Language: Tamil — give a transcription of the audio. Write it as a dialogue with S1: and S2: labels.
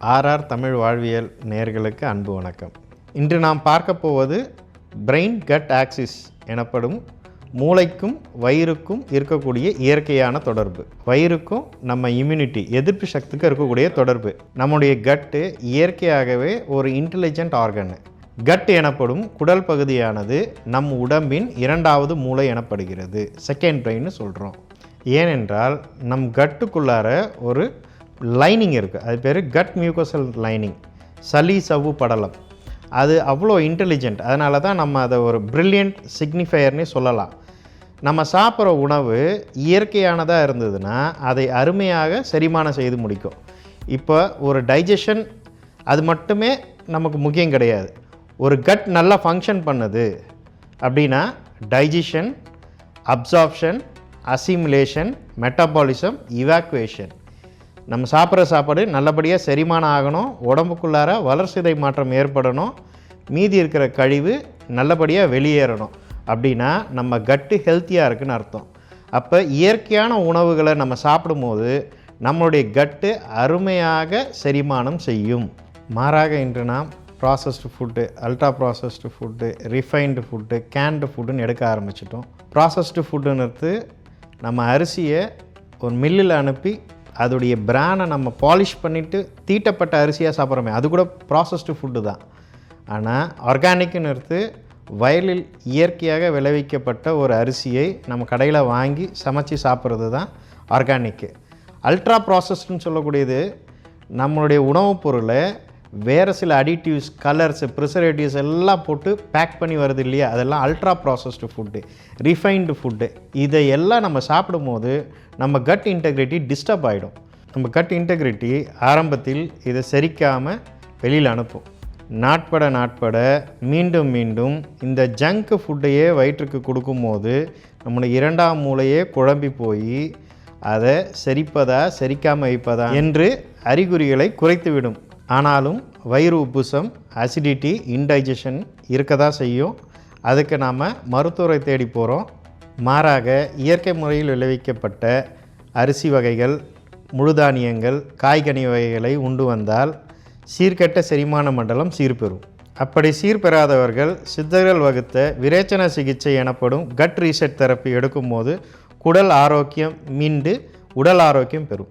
S1: ஆர்ஆர் தமிழ் வாழ்வியல் நேயர்களுக்கு அன்பு வணக்கம். இன்று நாம் பார்க்க போவது பிரெயின் கட் ஆக்சிஸ் எனப்படும் மூளைக்கும் வயிறுக்கும் இருக்கக்கூடிய இயற்கையான தொடர்பு. வயிறுக்கும் நம்ம இம்யூனிட்டி எதிர்ப்பு சக்திக்கும் இருக்கக்கூடிய தொடர்பு. நம்முடைய கட்டு இயற்கையாகவே ஒரு இன்டெலிஜென்ட் ஆர்கன் கட் எனப்படும் குடல் பகுதியானது நம் உடம்பின் இரண்டாவது மூளை எனப்படுகிறது. செகண்ட் பிரெயின்னு சொல்கிறோம் ஏனென்றால் நம் கட்டுக்குள்ளார ஒரு லைனிங் இருக்குது அது பேர் கட் மியூக்கோசல் லைனிங் சளி சவ்வு படலம். அது அவ்வளோ இன்டெலிஜென்ட் அதனால தான் நம்ம அதை ஒரு ப்ரில்லியண்ட் சிக்னிஃபையர்னே சொல்லலாம். நம்ம சாப்பிட்ற உணவு இயற்கையானதாக இருந்ததுன்னா அதை அருமையாக செரிமானம் செய்து முடிக்கும். இப்போ ஒரு டைஜஷன் அது மட்டுமே நமக்கு முக்கியம் கிடையாது. ஒரு கட் நல்லா ஃபங்க்ஷன் பண்ணுது அப்படின்னா digestion absorption assimilation metabolism evacuation நம்ம சாப்பிட்ற சாப்பாடு நல்லபடியாக செரிமானம் ஆகணும் உடம்புக்குள்ளார வளர்சிதை மாற்றம் ஏற்படணும் மீதி இருக்கிற கழிவு நல்லபடியாக வெளியேறணும். அப்படின்னா நம்ம கட்டு ஹெல்த்தியாக இருக்குன்னு அர்த்தம். அப்போ இயற்கையான உணவுகளை நம்ம சாப்பிடும்போது நம்மளுடைய கட்டு அருமையாக செரிமானம் செய்யும். மாறாக இன்று நாம் processed food ultra processed food refined food canned ஃபுட்டுன்னு எடுக்க ஆரம்பிச்சிட்டோம். ப்ராசஸ்டு ஃபுட்டுன்னு நம்ம அரிசியை ஒரு மில்லில் அனுப்பி அதோடைய பிரானை நம்ம பாலிஷ் பண்ணிவிட்டு தீட்டப்பட்ட அரிசியாக சாப்பிட்றோமே அது கூட ப்ராசஸ்டு ஃபுட்டு தான். ஆனால் ஆர்கானிக்னு எடுத்து வயலில் இயற்கையாக விளைவிக்கப்பட்ட ஒரு அரிசியை நம்ம கடையில் வாங்கி சமைச்சு சாப்பிட்றது தான் ஆர்கானிக்கு அல்ட்ரா ப்ராசஸ்டுன்னு சொல்லக்கூடியது நம்மளுடைய உணவுப் பொருளை வேறு சில அடிட்டிவ்ஸ் கலர்ஸ் ப்ரிசர்வேட்டிவ்ஸ் எல்லாம் போட்டு பேக் பண்ணி வருது இல்லையா? அதெல்லாம் ultra processed food refined food இதையெல்லாம் நம்ம சாப்பிடும்போது நம்ம கட் இன்டெகிரிட்டி டிஸ்டர்ப் ஆகிடும் நம்ம கட் இன்டெகிரிட்டி ஆரம்பத்தில் இதை செரிக்காமல் வெளியில் அனுப்பும். நாட்பட நாட்பட மீண்டும் மீண்டும் இந்த ஜங்க் ஃபுட்டையே வயிற்றுக்கு கொடுக்கும்போது நம்மளை இரண்டாம் மூளையே குழம்பி போய் அதை செரிப்பதா செரிக்காமல் வைப்பதா என்று அறிகுறிகளை குறைத்துவிடும். ஆனாலும் வயிறு உப்புசம் அசிடிட்டி இன்டைஜஷன் இருக்க தான் செய்யும். அதுக்கு நாம் மருத்துவரை தேடி போகிறோம் மாறாக இயற்கை முறையில் விளைவிக்கப்பட்ட அரிசி வகைகள் முழுதானியங்கள் காய்கனி வகைகளை உண்டு வந்தால் சீர்கெட்ட செரிமான மண்டலம் சீர்பெறும். அப்படி சீர்பெறாதவர்கள் சித்தர்கள் வகுத்த விரேச்சன சிகிச்சை எனப்படும் கட் ரீசெட் தெரப்பி எடுக்கும்போது குடல் ஆரோக்கியம் மீண்டு உடல் ஆரோக்கியம் பெறும்.